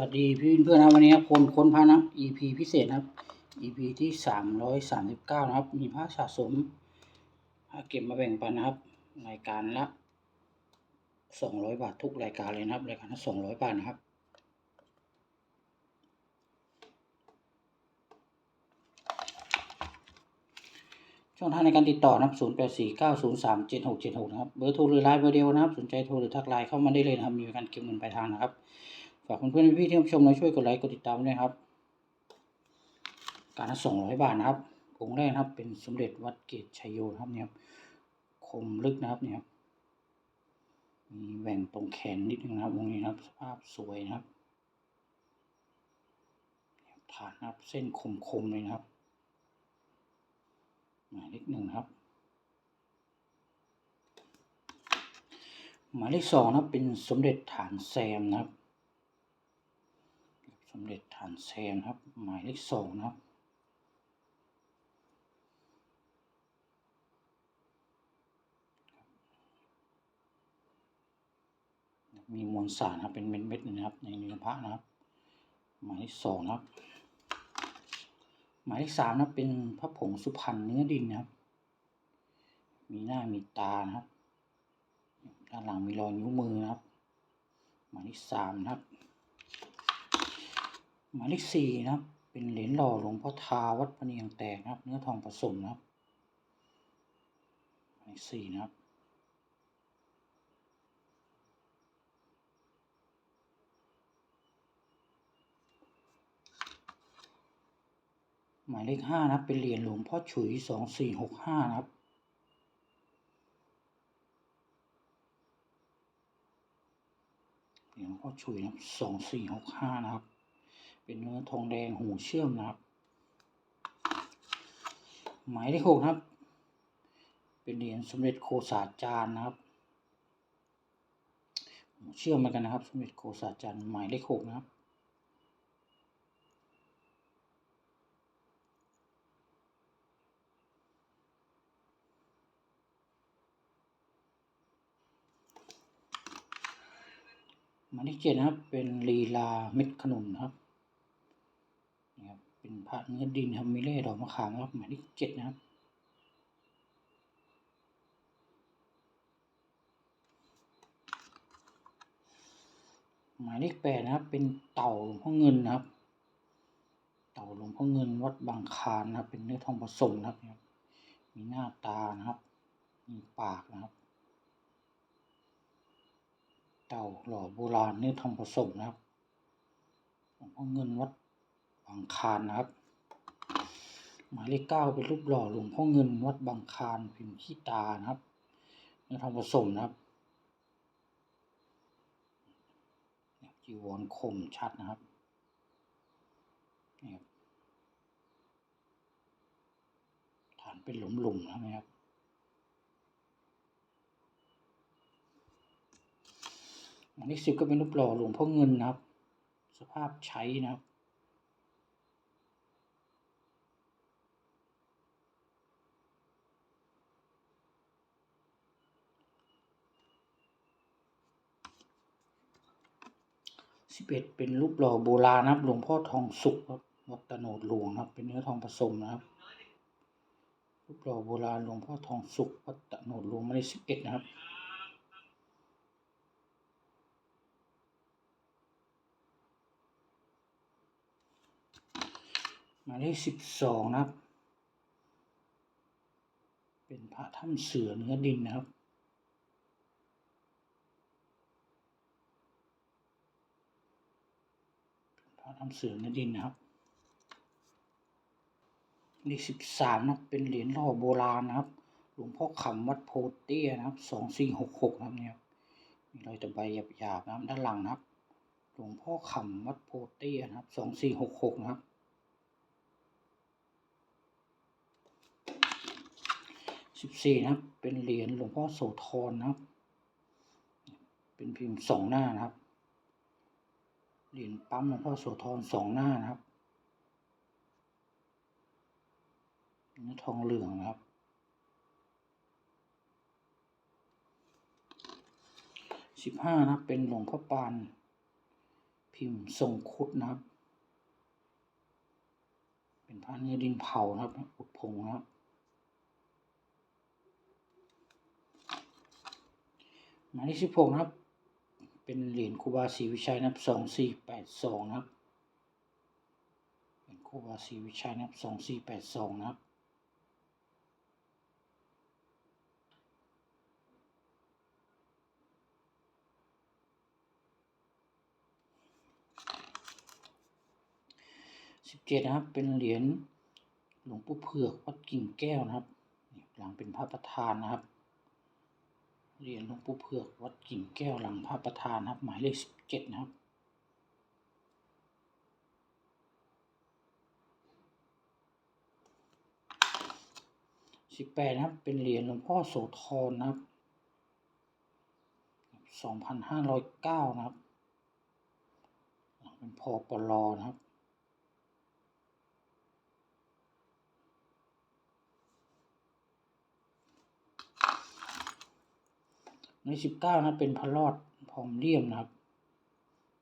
วัสดีพี่เพื่อนนะครับวันนี้ครับคนค้นพระนะ EP พิเศษนะครับ EP ที่สามร้อยสามสิบเก้านะครับ มีพระสะสมพระเก็บมาแบ่งปันนะครับ รายการละสองร้อยบาททุกรายการเลยนะครับ รายการละสองร้อยบาทนะครับ ช่องทางในการติดต่อนะครับ0 8 4 9 0 3 7 6 7 6นย์สามเจ็ดหกเจ็ดหกนะครับ เบอร์โทรหรือไลน์เบอร์เดียวนะครับ สนใจโทรหรือทักไลน์เข้ามาได้เลยนะครับ มีการเก็บเงินปลายทางนะครับากเพื่อนๆพี่ๆที่รับชมและช่วยกดไลค์กดติดตามด้วยครับ การละสองร้อยบาทนะครับองค์แรกนะครับเป็นสมเด็จวัดเกตชัยโยนะครับเนี่ยครับคมลึกนะครับเนี่ยครับมีแหว่งตรงแขนนิดนึงนะครับองค์นี้นะครับ สภาพสวยนะครับฐานนะครับเส้นคมๆเลยนะครับหมายเลขหนึ่งครับ หมายเลขสองนะครับเป็นสมเด็จฐานแซมนะครับ สมเด็จฐานแซมครับ หมายเลขสองนะครับ มีมวลสารครับเป็นเม็ดๆนะครับ ในเนื้อพระนะครับ หมายเลขสองนะครับ หมายเลขสามนะครับเป็นพระผงสุพรรณเนื้อดินนะครับ มีหน้ามีตานะครับ ด้านหลังมีรอยนิ้วมือนะครับ หมายเลขสามนะครับ หมายเลขสี่นะครับเป็นเหรียญหล่อหลวงพ่อทาวัดพะเนียงแตกนะครับ เนื้อทองผสมนะครับหมายเลขสี่นะครับหมายเลขห้านะครับเป็นเหรียญหลวงพ่อฉุยสองสี่หกห้านะครับเหรียญหลวงพ่อฉุยนะครับสองสี่หกห้านะครับ เป็นเนื้อทองแดงหูเชื่อมนะครับ หมายเลขหกนะครับ เป็นเหรียญสมเด็จโคสาจารย์นะครับหูเชื่อมเหมือนกันนะครับ สมเด็จโคสาจารย์หมายเลขหกนะครับหมายเลขเจ็ดนะครับ เป็นลีลาเม็ดขนุนนะครับ ครับเป็นพระเนื้อดินครับมีเล่ดอกมะขามครับหมายเลขเจ็ดนะครับหมายเลขแปดนะครับ เป็นเต่าหลวงพ่อเงินนะครับ เต่าหลวงพ่อเงินวัดบางคานนะครับ เป็นเนื้อทองผสมนะครับ มีหน้าตานะครับ มีปากนะครับ เต่าหล่อโบราณเนื้อทองผสมนะครับหลวงพ่อเงินวัดางคานนะครับ หมายเลขเก้าเป็นรูปหล่อหลวงพ่อเงินวัดบางคานพิมพ์ขี้ตานะครับเนื้อทองผสมนะครับจีวรคมชัดนะครับนี่ครับฐานเป็นหลุมๆนะครับหมายเลขสิบก็เป็นรูปหล่อหลวงพ่อเงินนะครับ สภาพใช้นะครับ สิบเอ็ดเป็นรูปหล่อโบราณนะครับหลวงพ่อทองสุกครับวัดตะโนดหลวงครับ เป็นเนื้อทองผสมนะครับรูปหล่อโบราณหลวงพ่อทองสุกวัดตะโนดหลวงหมายเลขสิบเอ็ดนะครับหมายเลขสิบสองนะครับ เป็นพระถ้ำเสือเนื้อดินนะครับ พระถ้ำเสือเนื้อดินนะครับเลขสิบสามนะเป็นเหรียญหล่อโบราณนะครับ หลวงพ่อขำวัดโพเตี้ยนะครับสองสี่หกหกนะครับเนี่ยมีรอยตะไบหยาบๆนะครับด้านหลังนะครับ หลวงพ่อขำวัดโพเตี้ยนะครับสองสี่หกหกนะครับ สิบสี่นะครับ เป็นเหรียญหลวงพ่อโสธรนะครับ เป็นพิมพ์สองหน้านะครับ เหรียญปั๊มหลวงพ่อโสธรสองหน้านะครับเนื้อทองเหลืองนะครับ สิบห้านะครับเป็นหลวงพ่อปาน พิมพ์ทรงคุดนะครับ เป็นพระเนื้อดินเผานะครับ อุดผงนะครับหมายเลขสิบหกนะครับ เป็นเหรียญครูบาศรีวิชัยนับสองสี่แปดสองนะครับเป็นครูบาศรีวิชัยนับสองสี่แปดสองนะครับสิบเจ็ดนะครับเป็นเหรียญหลวงปู่เผือกวัดกิ่งแก้วนะครับหลังเป็นพระประธานนะครับ เหรียญหลวงปู่เผือกวัดกิ่งแก้วหลังพระประธานครับ หมายเลขสิบเจ็ดนะครับสิบแปดนะครับ เป็นเหรียญหลวงพ่อโสธรนะครับสองพันห้าร้อยเก้านะครับ เป็นพอปลอนะครับ ในสิบเก้านะเป็นพระรอดพรหมเลี่ยมนะครับ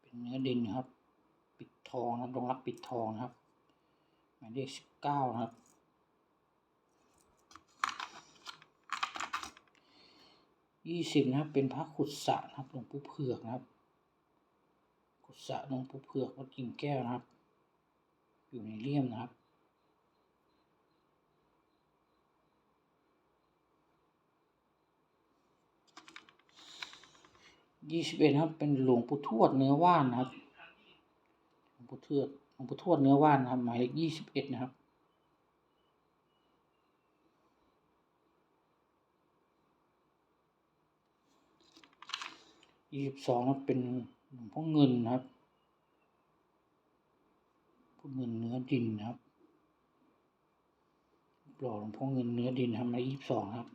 เป็นเนื้อดินนะครับ ปิดทองนะครับลงรักปิดทองนะครับหมายเลขสิบเก้านะครับยี่สิบนะครับ เป็นพระขุดสระนะครับหลวงปู่เผือกนะครับ ขุดสระหลวงปู่เผือกวัดกิ่งแก้วนะครับ อยู่ในเลี่ยมนะครับ ยี่สิบเอ็ดครับ เป็นหลวงปู่ทวดเนื้อว่านนะครับ หลวงปู่ทวดหลวงปู่ทวดเนื้อว่านนะครับ หมายเลขยี่สิบเอ็ดนะครับยี่สิบสองนะครับเป็นหลวงพ่อเงินนะครับพ่อเงินเนื้อดินนะครับหล่อหลวงพ่อเงินเนื้อดินนะครับหมายยี่สิบสองครับ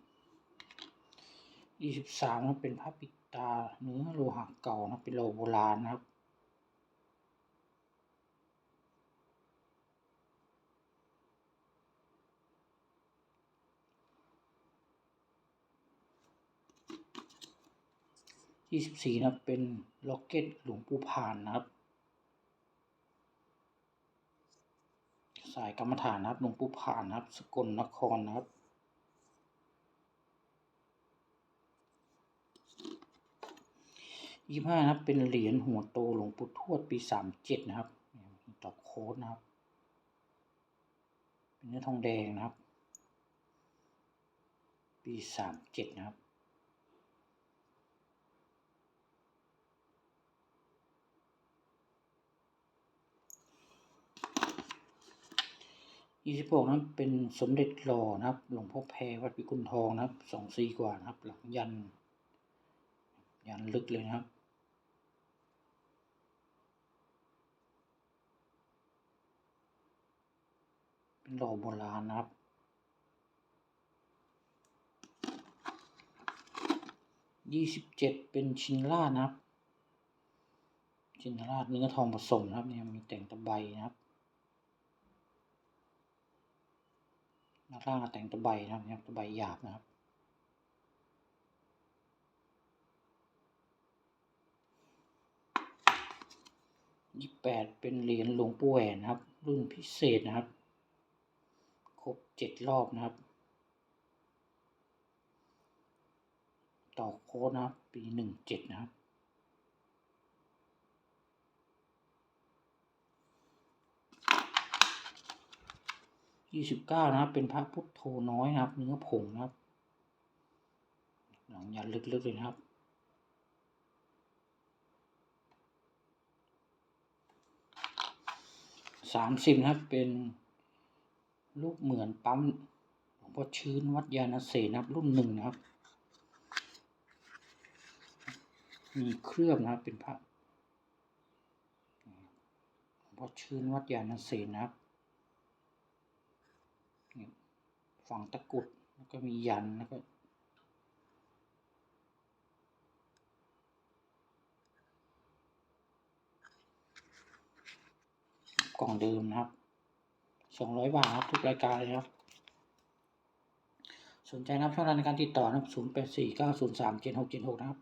ยี่สิบสามนะครับเป็นพระปิ ตาเนื้อโลหะเก่านะเป็นโลโบราณนะครับ ยี่สิบสี่นะเป็นล็อกเก็ตหลวงปู่พานนะครับ สายกรรมฐานนะครับหลวงปู่พานนะครับ สกลนครนะครับ ยี่ห้านะครับ เป็นเหรียญหัวโตหลวงปู่ทวดปีสามเจ็ดนะครับมีตอกโค้ดนะครับ เป็นเนื้อทองแดงนะครับ ปีสามเจ็ดนะครับยี่สิบหกนะเป็นสมเด็จหล่อนะครับ หลวงพ่อแพรวัดพิกุลทองนะครับสองซีกว่านะครับ หลังยัน ยันลึกเลยนะครับ เป็นหล่อโบราณนะครับ ยี่สิบเจ็ดเป็นชินราชนะครับ ชินราชเนื้อทองผสมนะครับเนี่ยมีแต่งตะไบนะครับด้านล่างแต่งตะไบนะครับเนี่ยตะไบหยาบนะครับ ยี่แปดเป็นเหรียญหลวงปู่แหวนนะครับ รุ่นพิเศษนะครับ บเจ็ดรอบนะครับ ต่อโค้ดนะครับ ปีหนึ่งเจ็ดนะครับยี่สิบเก้านะครับ เป็นพระพุทโธน้อยนะครับ เนื้อผงนะครับ หลังยันลึกๆเลยนะครับสามสิบนะครับเป็น ลูกเหมือนปั๊มหลวงพ่อชื้นวัดยาณเสนนะครับรุ่นหนึ่งนะครับ มีเครื่องนะครับเป็นพระหลวงพ่อชื้นวัดยาณเสนนะครับนี่งตะกุดแล้วก็มียันแล้วก็กล่องเดิมนะครับ สองร้อยบาทครับทุกรายการเลยครับ สนใจนะครับช่องทางในการติดต่อนะครับ0 8 4 9 0 3 7 6 7 6นะครับ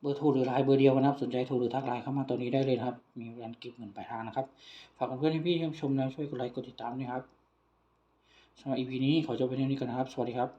เบอร์โทรหรือไลน์เบอร์เดียวกันนะครับ สนใจโทรหรือทักไลน์เข้ามาตัวนี้ได้เลยนะครับ มีการเก็บเงินปลายทางนะครับ ฝากเพื่อนๆพี่ๆที่ชมนะช่วยกดไลค์กดติดตามด้วยครับสำหรับ EP นี้ขอจบไปเท่านี้ก่อนนะครับ สวัสดีครับ